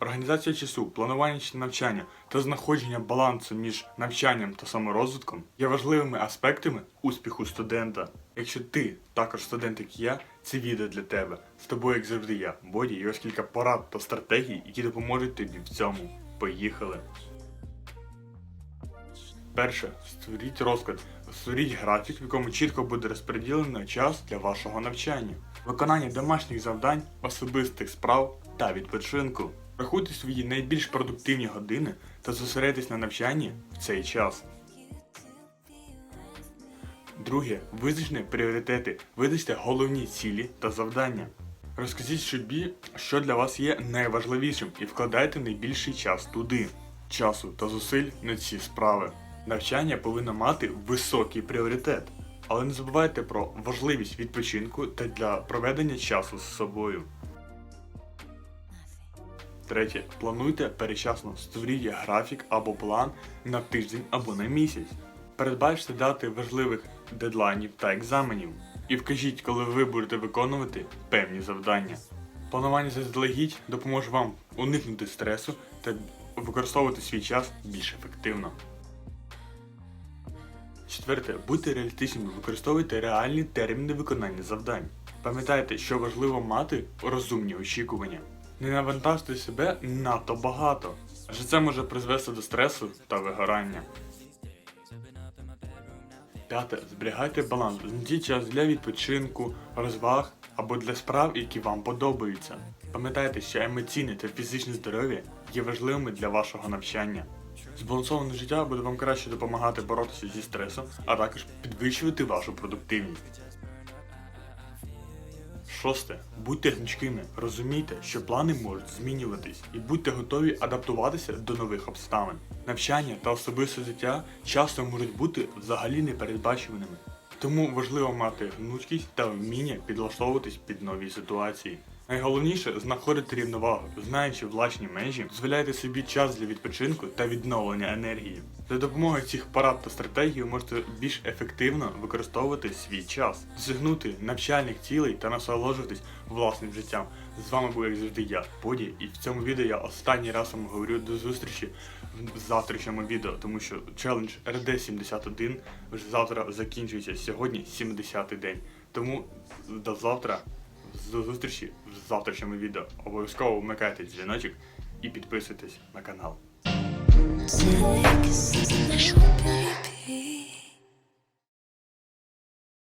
Організація часу, планування навчання та знаходження балансу між навчанням та саморозвитком є важливими аспектами успіху студента. Якщо ти також студент, як я, це відео для тебе. З тобою, як завжди, я, Боді, і ось кілька порад та стратегій, які допоможуть тобі в цьому. Поїхали! Перше, створіть розклад, створіть графік, в якому чітко буде розподілено час для вашого навчання, виконання домашніх завдань, особистих справ та відпочинку. Рахуйте свої найбільш продуктивні години та зосередьтесь на навчанні в цей час. Друге, визначте пріоритети, визначте головні цілі та завдання. Розкажіть собі, що для вас є найважливішим, і вкладайте найбільший час туди. Часу та зусиль на ці справи. Навчання повинно мати високий пріоритет, але не забувайте про важливість відпочинку та для проведення часу з собою. Третє. Плануйте передчасно. Створіть графік або план на тиждень або на місяць. Передбачте дати важливих дедлайнів та екзаменів. І вкажіть, коли ви будете виконувати певні завдання. Планування заздалегідь допоможе вам уникнути стресу та використовувати свій час більш ефективно. Четверте, будьте реалістичними, використовуйте реальні терміни виконання завдань. Пам'ятайте, що важливо мати розумні очікування. Не навантажте себе надто багато, адже це може призвести до стресу та вигорання. П'яте. Зберігайте баланс. Знайдіть час для відпочинку, розваг або для справ, які вам подобаються. Пам'ятайте, що емоційне та фізичне здоров'я є важливими для вашого навчання. Збалансоване життя буде вам краще допомагати боротися зі стресом, а також підвищувати вашу продуктивність. Шосте. Будьте гнучкими. Розумійте, що плани можуть змінюватись, і будьте готові адаптуватися до нових обставин. Навчання та особисте життя часто можуть бути взагалі непередбачуваними. Тому важливо мати гнучкість та вміння підлаштовуватись під нові ситуації. Найголовніше знаходити рівновагу, знаючи власні межі, дозволяйте собі час для відпочинку та відновлення енергії. За допомогою цих порад та стратегій ви можете більш ефективно використовувати свій час, досягнути навчальних цілей та насолоджуватись власним життям. З вами був як завжди я, Боді, і в цьому відео я останній раз вам говорю до зустрічі в завтрашньому відео, тому що челендж RD71 вже завтра закінчується. Сьогодні 70-й день. Тому до завтра. Зустрічі в завтрашньому відео. Обов'язково вмикайте дзвіночок і підписуйтесь на канал.